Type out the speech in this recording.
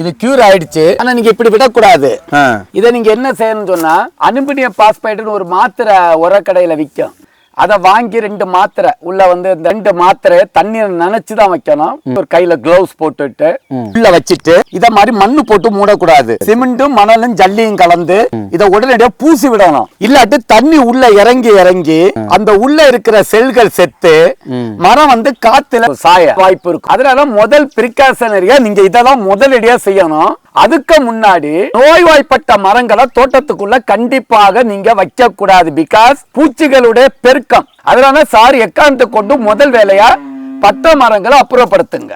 இது கியூர் ஆயிடுச்சு. ஆனா நீங்க இப்படி விடக்கூடாது. இதை நீங்க என்ன செய்யணும்னு சொன்னா அலுமினியம் பாஸ்பேட்னு ஒரு மாத்திரை உரக்கடையில விற்கும் அதை வாங்கி ரெண்டு மாத்திரை உள்ள வந்து இந்த ரெண்டு மாத்திரை தண்ணீரை நனைச்சு தான் வைக்கணும் ஒரு கையில கிளவுஸ் போட்டுட்டு உள்ள வச்சுட்டு இத மாதிரி மண்ணு போட்டு மூடக்கூடாது. சிமெண்ட்டும் மணலும் ஜல்லியும் கலந்து இத உடனடியா பூசி விடணும். இல்லாட்டி தண்ணி உள்ள இறங்கி இறங்கி அந்த உள்ள இருக்கிற செல்கள் செத்து மரம் வந்து காத்துல சாய வாய்ப்பு இருக்கும். அதனால முதல் பிரிகாஷனரியா நீங்க இதெல்லாம் முதலடியா செய்யணும். அதுக்கு முன்னாடி நோய்வாய்ப்பட்ட மரங்களை தோட்டத்துக்குள்ள கண்டிப்பாக நீங்க வைக்க கூடாது பிகாஸ் பூச்சிகளுடைய பெருக்கம். அதனால சார் எக்காந்து கொண்டு முதல் வேலையா பட்ட மரங்களை அப்புறப்படுத்துங்க.